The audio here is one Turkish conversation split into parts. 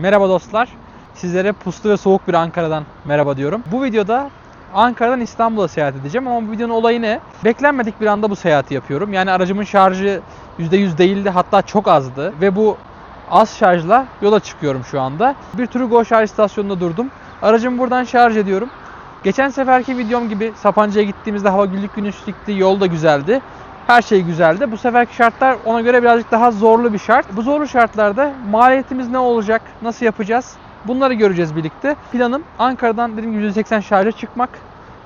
Merhaba dostlar. Sizlere puslu ve soğuk bir Ankara'dan merhaba diyorum. Bu videoda Ankara'dan İstanbul'a seyahat edeceğim ama bu videonun olayı ne? Beklenmedik bir anda bu seyahati yapıyorum. Yani aracımın şarjı %100 değildi hatta çok azdı ve bu az şarjla yola çıkıyorum şu anda. Bir Turgo şarj istasyonunda durdum. Aracımı buradan şarj ediyorum. Geçen seferki videom gibi Sapanca'ya gittiğimizde hava güllük güneşlikti, yol da güzeldi. Her şey güzeldi. Bu seferki şartlar ona göre birazcık daha zorlu bir şart. Bu zorlu şartlarda maliyetimiz ne olacak, nasıl yapacağız? Bunları göreceğiz birlikte. Planım Ankara'dan dediğim gibi 180 şarja çıkmak.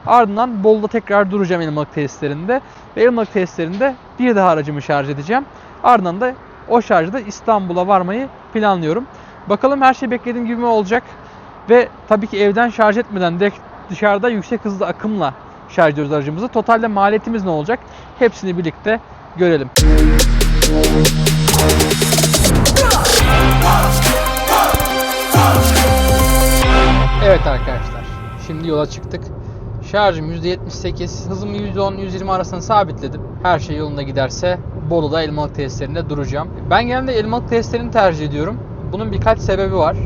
Ardından Bolu'da tekrar duracağım Elmalık tesislerinde. Ve Elmalık tesislerinde bir daha aracımı şarj edeceğim. Ardından da o şarjda İstanbul'a varmayı planlıyorum. Bakalım her şey beklediğim gibi mi olacak? Ve tabii ki evden şarj etmeden direkt dışarıda yüksek hızlı akımla şarj ediyoruz aracımızı. Totalde maliyetimiz ne olacak? Hepsini birlikte görelim. Evet arkadaşlar. Şimdi yola çıktık. Şarjım %78, hızımı %10-120 arasında sabitledim. Her şey yolunda giderse Bolu'da Elmalık tesislerinde duracağım. Ben genelde Elmalık tesislerini tercih ediyorum. Bunun birkaç sebebi var.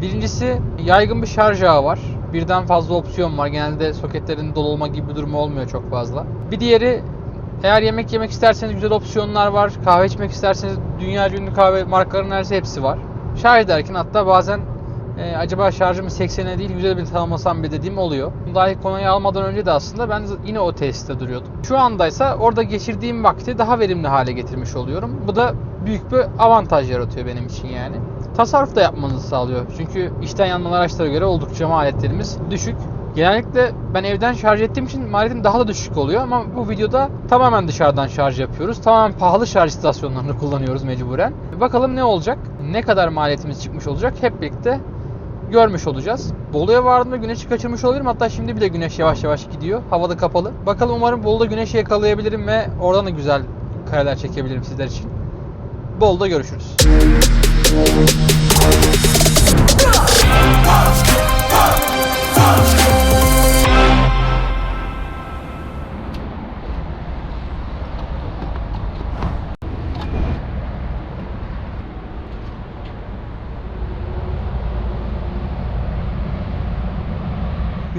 Birincisi yaygın bir şarj ağı var. Birden fazla opsiyon var. Genelde soketlerin dolu olma gibi bir durumu olmuyor çok fazla. Bir diğeri eğer yemek yemek isterseniz güzel opsiyonlar var. Kahve içmek isterseniz dünya ünlü kahve markalarının neredeyse hepsi var. Şarj ederken hatta bazen e, acaba şarjımı 80'e değil 100'e bir tamamlasam bir dediğim oluyor. Dahi konuyu almadan önce de aslında ben yine o tesiste duruyordum. Şu andaysa orada geçirdiğim vakti daha verimli hale getirmiş oluyorum. Bu da büyük bir avantaj yaratıyor benim için yani. Tasarruf da yapmanızı sağlıyor. Çünkü içten yanmalı araçlara göre oldukça maliyetlerimiz düşük. Genellikle ben evden şarj ettiğim için maliyetim daha da düşük oluyor ama bu videoda tamamen dışarıdan şarj yapıyoruz. Tamamen pahalı şarj istasyonlarını kullanıyoruz mecburen. Bakalım ne olacak? Ne kadar maliyetimiz çıkmış olacak? Hep birlikte görmüş olacağız. Bolu'ya vardığımda güneşi kaçırmış olabilirim. Hatta şimdi bile güneş yavaş yavaş gidiyor. Havada kapalı. Bakalım umarım Bolu'da güneşi yakalayabilirim ve oradan da güzel kareler çekebilirim sizler için. Bolu'da görüşürüz.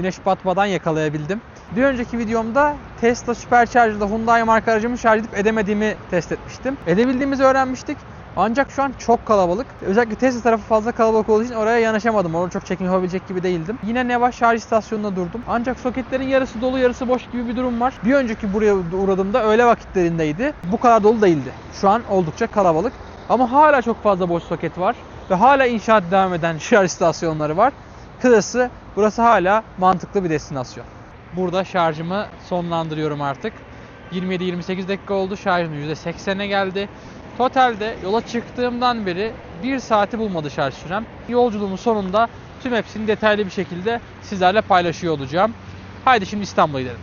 Güneş batmadan yakalayabildim. Bir önceki videomda Tesla Supercharger'da Hyundai marka aracımı şarj edip edemediğimi test etmiştim. Edebildiğimizi öğrenmiştik. Ancak şu an çok kalabalık. Özellikle Tesla tarafı fazla kalabalık olduğu için oraya yanaşamadım. Orada çok çekim yapabilecek gibi değildim. Yine Neva şarj istasyonuna durdum. Ancak soketlerin yarısı dolu yarısı boş gibi bir durum var. Bir önceki buraya uğradığımda öğle vakitlerindeydi. Bu kadar dolu değildi. Şu an oldukça kalabalık. Ama hala çok fazla boş soket var. Ve hala inşaat devam eden şarj istasyonları var. Kısası burası hala mantıklı bir destinasyon. Burada şarjımı sonlandırıyorum artık. 27-28 dakika oldu. Şarjım %80'e geldi. Totalde yola çıktığımdan beri 1 saati bulmadı şarj sürem. Yolculuğumun sonunda tüm hepsini detaylı bir şekilde sizlerle paylaşıyor olacağım. Haydi şimdi İstanbul'a gidelim.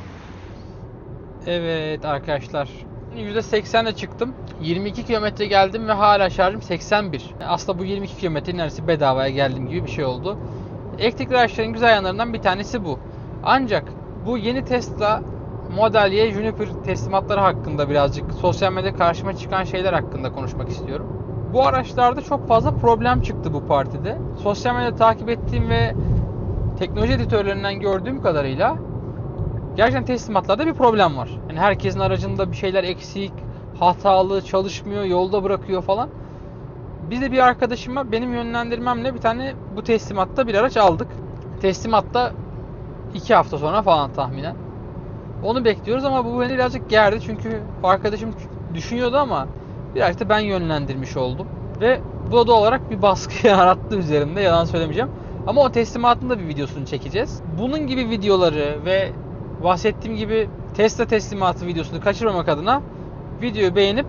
Evet arkadaşlar. %80'le çıktım. 22 kilometre geldim ve hala şarjım 81. Aslında bu 22 kilometre neredeyse bedavaya geldiğim gibi bir şey oldu. Elektrikli araçların güzel yanlarından bir tanesi bu. Ancak bu yeni Tesla Model Y Juniper teslimatları hakkında birazcık sosyal medyada karşıma çıkan şeyler hakkında konuşmak istiyorum. Bu araçlarda çok fazla problem çıktı bu partide. Sosyal medyada takip ettiğim ve teknoloji editörlerinden gördüğüm kadarıyla gerçekten teslimatlarda bir problem var. Yani herkesin aracında bir şeyler eksik, hatalı, çalışmıyor, yolda bırakıyor falan. Biz de bir arkadaşıma benim yönlendirmemle bir tane bu teslimatta bir araç aldık. Teslimatta iki hafta sonra falan tahminen. Onu bekliyoruz ama bu beni birazcık gerdi çünkü arkadaşım düşünüyordu ama biraz da ben yönlendirmiş oldum. Ve bu da olarak bir baskı yarattı üzerimde yalan söylemeyeceğim. Ama o teslimatın da bir videosunu çekeceğiz. Bunun gibi videoları ve bahsettiğim gibi Tesla teslimatı videosunu kaçırmamak adına videoyu beğenip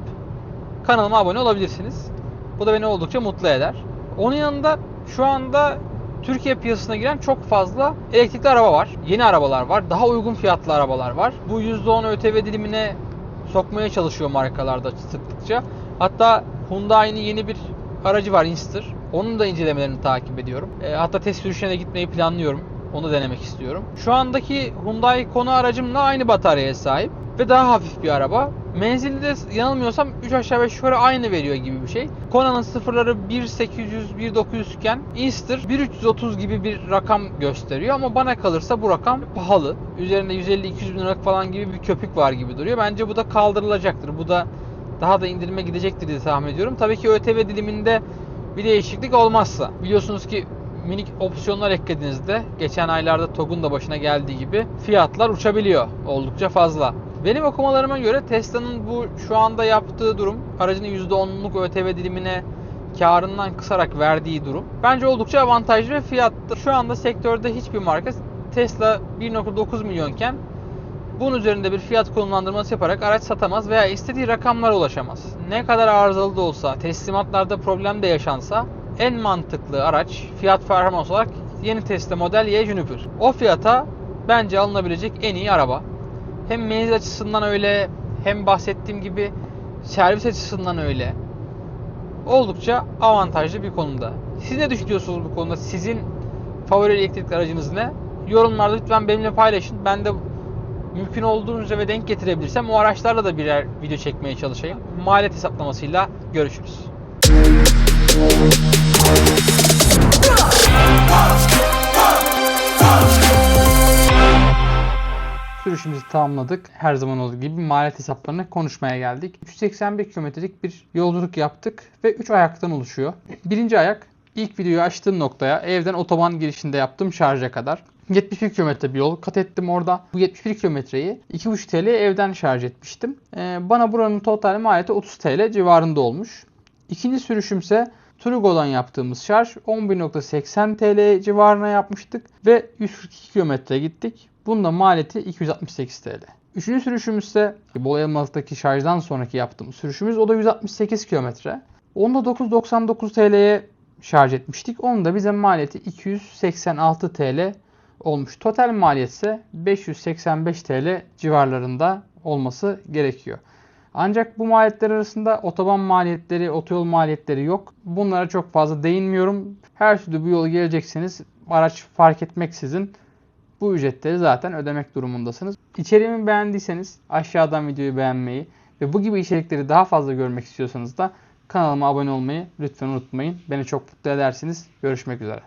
kanalıma abone olabilirsiniz. Bu da beni oldukça mutlu eder. Onun yanında şu anda Türkiye piyasasına giren çok fazla elektrikli araba var. Yeni arabalar var. Daha uygun fiyatlı arabalar var. Bu %10 ÖTV dilimine sokmaya çalışıyor markalarda sıktıkça. Hatta Hyundai'nin yeni bir aracı var Inster. Onun da incelemelerini takip ediyorum. E, hatta test sürüşüne de gitmeyi planlıyorum. Onu denemek istiyorum. Şu andaki Hyundai Kona aracımla aynı bataryaya sahip ve daha hafif bir araba. Menzili de yanılmıyorsam 3 aşağı 5 yukarı aynı veriyor gibi bir şey. Kona'nın sıfırları 1800 1900 iken Inster 1330 gibi bir rakam gösteriyor ama bana kalırsa bu rakam pahalı. Üzerinde 150-200 bin liralık falan gibi bir köpük var gibi duruyor. Bence bu da kaldırılacaktır. Bu da daha da indirime gidecektir diye tahmin ediyorum. Tabii ki ÖTV diliminde bir değişiklik olmazsa. Biliyorsunuz ki minik opsiyonlar eklediğinizde geçen aylarda TOG'un da başına geldiği gibi fiyatlar uçabiliyor oldukça fazla. Benim okumalarıma göre Tesla'nın bu şu anda yaptığı durum aracının %10'luk ÖTV dilimine karından kısarak verdiği durum bence oldukça avantajlı ve fiyatta şu anda sektörde hiçbir marka Tesla 1.9 milyonken bunun üzerinde bir fiyat konumlandırması yaparak araç satamaz veya istediği rakamlara ulaşamaz. Ne kadar arızalı da olsa, teslimatlarda problem de yaşansa en mantıklı araç fiyat performans olarak yeni Tesla Model Y Juniper. O fiyata bence alınabilecek en iyi araba. Hem menzil açısından öyle hem bahsettiğim gibi servis açısından öyle. Oldukça avantajlı bir konuda. Siz ne düşünüyorsunuz bu konuda? Sizin favori elektrikli aracınız ne? Yorumlarda lütfen benimle paylaşın. Ben de mümkün olduğunca ve denk getirebilirsem o araçlarla da birer video çekmeye çalışayım. Maliyet hesaplamasıyla görüşürüz. Sürüşümüzü tamamladık. Her zaman olduğu gibi maliyet hesaplarını konuşmaya geldik. 381 kilometrelik bir yolculuk yaptık ve 3 ayaktan oluşuyor. Birinci ayak ilk videoyu açtığım noktaya evden otoban girişinde yaptığım şarja kadar. 71 kilometre bir yol kat ettim orada. Bu 71 kilometreyi 2,5 TL evden şarj etmiştim. Ee, bana buranın total maliyeti 30 TL civarında olmuş. İkinci sürüşümse Trugo'dan yaptığımız şarj 11.80 TL civarına yapmıştık ve 142 kilometre gittik. Bunun da maliyeti 268 TL. Üçüncü sürüşümüz ise Bolu Elmalık'taki şarjdan sonraki yaptığımız sürüşümüz o da 168 kilometre. Onu da 999 TL'ye şarj etmiştik. Onun da bize maliyeti 286 TL olmuş. Total maliyet ise 585 TL civarlarında olması gerekiyor. Ancak bu maliyetler arasında otoban maliyetleri, otoyol maliyetleri yok. Bunlara çok fazla değinmiyorum. Her türlü bu yolu gelecekseniz araç fark etmeksizin bu ücretleri zaten ödemek durumundasınız. İçeriğimi beğendiyseniz aşağıdan videoyu beğenmeyi ve bu gibi içerikleri daha fazla görmek istiyorsanız da kanalıma abone olmayı lütfen unutmayın. Beni çok mutlu edersiniz. Görüşmek üzere.